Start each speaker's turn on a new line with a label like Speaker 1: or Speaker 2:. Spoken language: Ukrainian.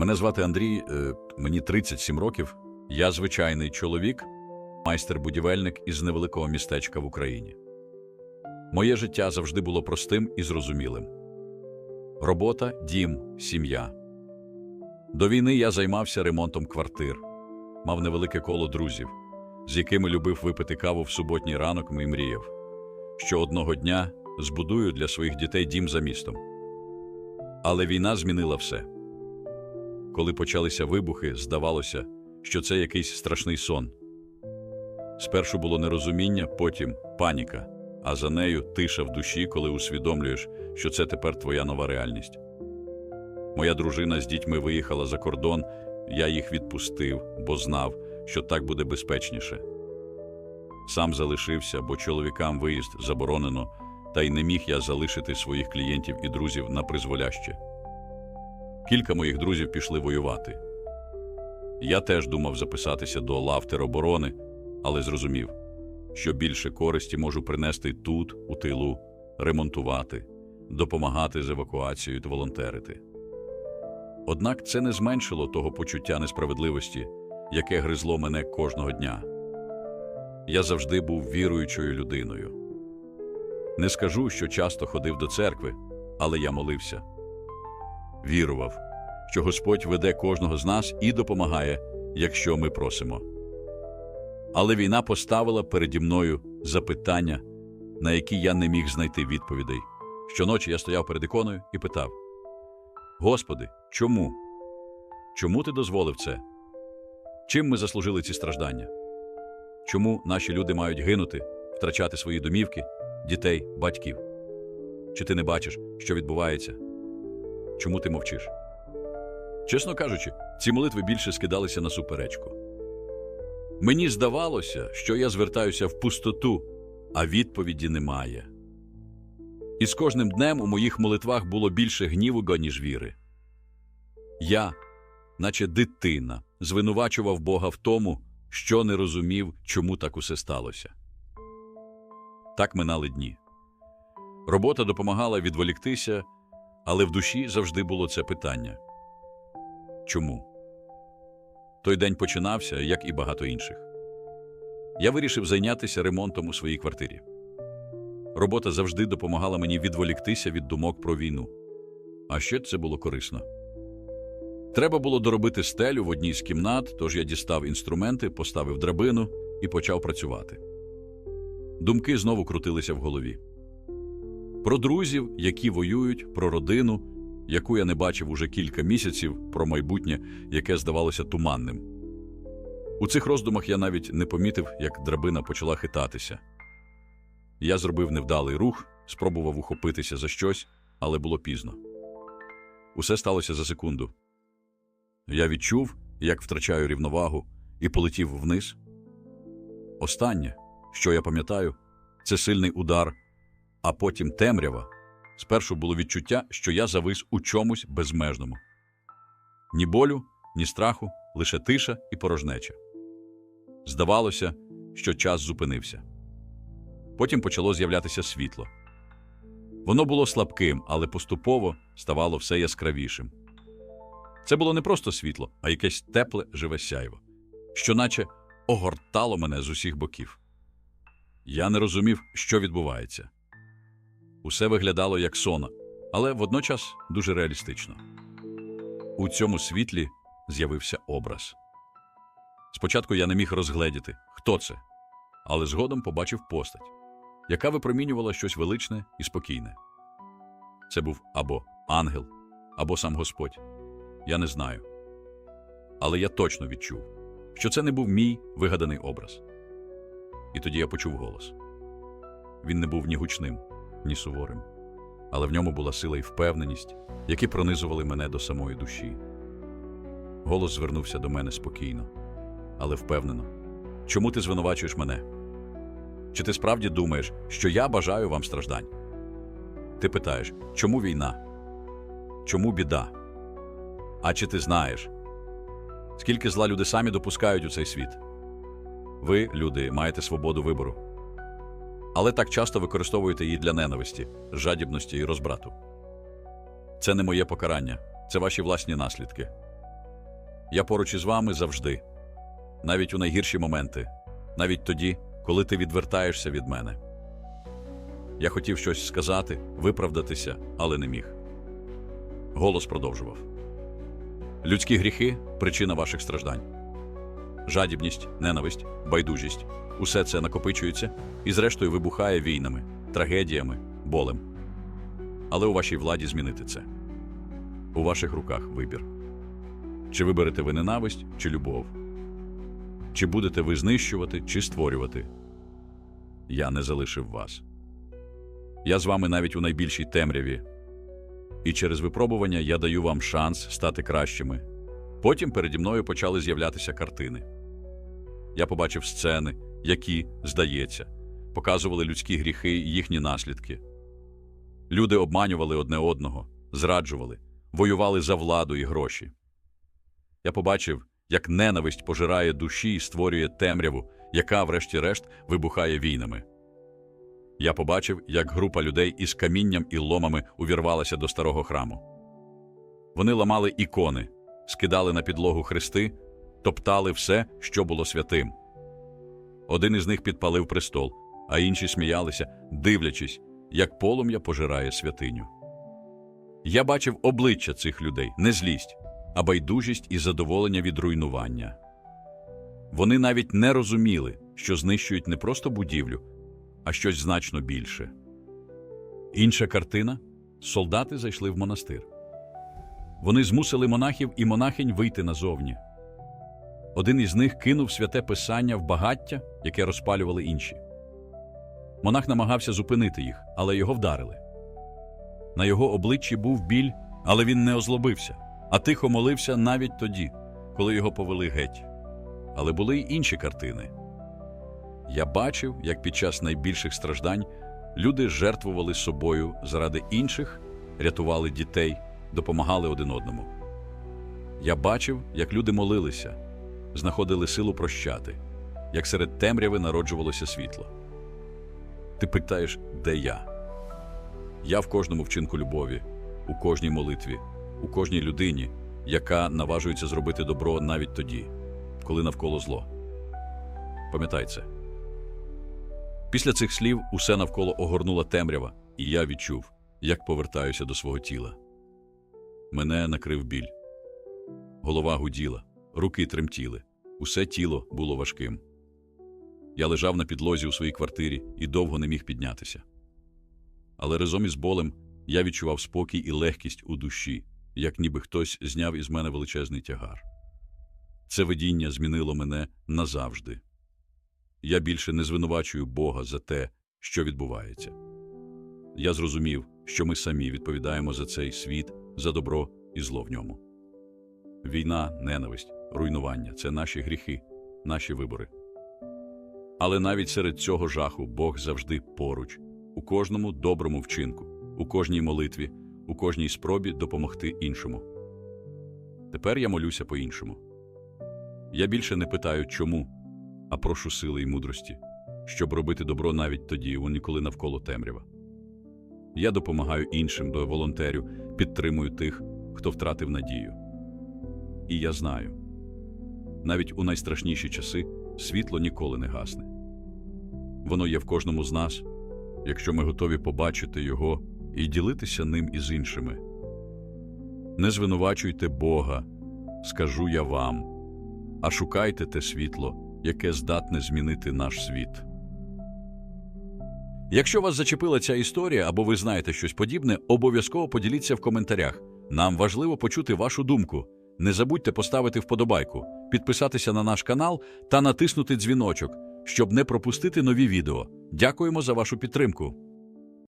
Speaker 1: Мене звати Андрій, е, мені 37 років. Я звичайний чоловік, майстер-будівельник із невеликого містечка в Україні. Моє життя завжди було простим і зрозумілим. Робота, дім, сім'я. До війни я займався ремонтом квартир, мав невелике коло друзів, з якими любив випити каву в суботній ранок і мріяв, що одного дня збудую для своїх дітей дім за містом. Але війна змінила все. Коли почалися вибухи, здавалося, що це якийсь страшний сон. Спершу було нерозуміння, потім паніка, а за нею тиша в душі, коли усвідомлюєш, що це тепер твоя нова реальність. Моя дружина з дітьми виїхала за кордон, я їх відпустив, бо знав, що так буде безпечніше. Сам залишився, бо чоловікам виїзд заборонено, та й не міг я залишити своїх клієнтів і друзів на призволяще. Кілька моїх друзів пішли воювати. Я теж думав записатися до лав тероборони, але зрозумів, що більше користі можу принести тут, у тилу, ремонтувати, допомагати з евакуацією та волонтерити. Однак це не зменшило того почуття несправедливості, яке гризло мене кожного дня. Я завжди був віруючою людиною. Не скажу, що часто ходив до церкви, але я молився. Вірував, що Господь веде кожного з нас і допомагає, якщо ми просимо. Але війна поставила переді мною запитання, на які я не міг знайти відповідей. Щоночі я стояв перед іконою і питав: Господи, чому? Чому ти дозволив це? Чим ми заслужили ці страждання? Чому наші люди мають гинути, втрачати свої домівки, дітей, батьків? Чи ти не бачиш, що відбувається? Чому ти мовчиш? Чесно кажучи, ці молитви більше скидалися на суперечку. Мені здавалося, що я звертаюся в пустоту, а відповіді немає. І з кожним днем у моїх молитвах було більше гніву, ніж віри. Я, наче дитина, звинувачував Бога в тому, що не розумів, чому так усе сталося. Так минали дні. Робота допомагала відволіктися, але в душі завжди було це питання. Чому? Той день починався, як і багато інших. Я вирішив зайнятися ремонтом у своїй квартирі. Робота завжди допомагала мені відволіктися від думок про війну. А ще це було корисно. Треба було доробити стелю в одній з кімнат, тож я дістав інструменти, поставив драбину і почав працювати. Думки знову крутилися в голові. Про друзів, які воюють, про родину, яку я не бачив уже кілька місяців, про майбутнє, яке здавалося туманним. У цих роздумах я навіть не помітив, як драбина почала хитатися. Я зробив невдалий рух, спробував ухопитися за щось, але було пізно. Усе сталося за секунду. Я відчув, як втрачаю рівновагу, і полетів вниз. Останнє, що я пам'ятаю, це сильний удар, а потім темрява. Спершу було відчуття, що я завис у чомусь безмежному. Ні болю, ні страху, лише тиша і порожнеча. Здавалося, що час зупинився. Потім почало з'являтися світло. Воно було слабким, але поступово ставало все яскравішим. Це було не просто світло, а якесь тепле живе сяйво, що наче огортало мене з усіх боків. Я не розумів, що відбувається. Усе виглядало як сон, але водночас дуже реалістично. У цьому світлі з'явився образ. Спочатку я не міг розгледіти, хто це, але згодом побачив постать, яка випромінювала щось величне і спокійне. Це був або ангел, або сам Господь. Я не знаю. Але я точно відчув, що це не був мій вигаданий образ. І тоді я почув голос. Він не був ні гучним, ні суворим, але в ньому була сила і впевненість, які пронизували мене до самої душі. Голос звернувся до мене спокійно, але впевнено. Чому ти звинувачуєш мене? Чи ти справді думаєш, що я бажаю вам страждань? Ти питаєш, чому війна? Чому біда? А чи ти знаєш, скільки зла люди самі допускають у цей світ? Ви, люди, маєте свободу вибору. Але так часто використовуєте її для ненависті, жадібності і розбрату. Це не моє покарання, це ваші власні наслідки. Я поруч із вами завжди, навіть у найгірші моменти, навіть тоді, коли ти відвертаєшся від мене. Я хотів щось сказати, виправдатися, але не міг. Голос продовжував. Людські гріхи причина ваших страждань. Жадібність, ненависть, байдужість усе це накопичується і, зрештою, вибухає війнами, трагедіями, болем. Але у вашій владі змінити це. У ваших руках вибір. Чи виберете ви ненависть, чи любов? Чи будете ви знищувати, чи створювати? Я не залишив вас. Я з вами навіть у найбільшій темряві. І через випробування я даю вам шанс стати кращими. Потім переді мною почали з'являтися картини. Я побачив сцени, які, здається, показували людські гріхи і їхні наслідки. Люди обманювали одне одного, зраджували, воювали за владу і гроші. Я побачив, як ненависть пожирає душі і створює темряву, яка, врешті-решт, вибухає війнами. Я побачив, як група людей із камінням і ломами увірвалася до старого храму. Вони ламали ікони, скидали на підлогу хрести, топтали все, що було святим. Один із них підпалив престол, а інші сміялися, дивлячись, як полум'я пожирає святиню. Я бачив обличчя цих людей, не злість, а байдужість і задоволення від руйнування. Вони навіть не розуміли, що знищують не просто будівлю, а щось значно більше. Інша картина солдати зайшли в монастир. Вони змусили монахів і монахинь вийти назовні. Один із них кинув святе писання в багаття, яке розпалювали інші. Монах намагався зупинити їх, але його вдарили. На його обличчі був біль, але він не озлобився, а тихо молився навіть тоді, коли його повели геть. Але були й інші картини. Я бачив, як під час найбільших страждань люди жертвували собою заради інших, рятували дітей, допомагали один одному. Я бачив, як люди молилися, знаходили силу прощати, як серед темряви народжувалося світло. Ти питаєш, де я? Я в кожному вчинку любові, у кожній молитві, у кожній людині, яка наважується зробити добро навіть тоді, коли навколо зло. Пам'ятай це. Після цих слів усе навколо огорнула темрява, і я відчув, як повертаюся до свого тіла. Мене накрив біль. Голова гуділа, руки тремтіли, усе тіло було важким. Я лежав на підлозі у своїй квартирі і довго не міг піднятися. Але разом із болем я відчував спокій і легкість у душі, як ніби хтось зняв із мене величезний тягар. Це видіння змінило мене назавжди. Я більше не звинувачую Бога за те, що відбувається. Я зрозумів, що ми самі відповідаємо за цей світ, за добро і зло в ньому. Війна, ненависть, руйнування це наші гріхи, наші вибори. Але навіть серед цього жаху Бог завжди поруч, у кожному доброму вчинку, у кожній молитві, у кожній спробі допомогти іншому. Тепер я молюся по-іншому. Я більше не питаю, чому, а прошу сили і мудрості, щоб робити добро навіть тоді, коли навколо темрява. Я допомагаю іншим до волонтерю, підтримую тих, хто втратив надію. І я знаю, навіть у найстрашніші часи світло ніколи не гасне. Воно є в кожному з нас, якщо ми готові побачити його і ділитися ним із іншими. Не звинувачуйте Бога, скажу я вам, а шукайте те світло, яке здатне змінити наш світ. Якщо вас зачепила ця історія або ви знаєте щось подібне, обов'язково поділіться в коментарях. Нам важливо почути вашу думку. Не забудьте поставити вподобайку, підписатися на наш канал та натиснути дзвіночок, щоб не пропустити нові відео. Дякуємо за вашу підтримку.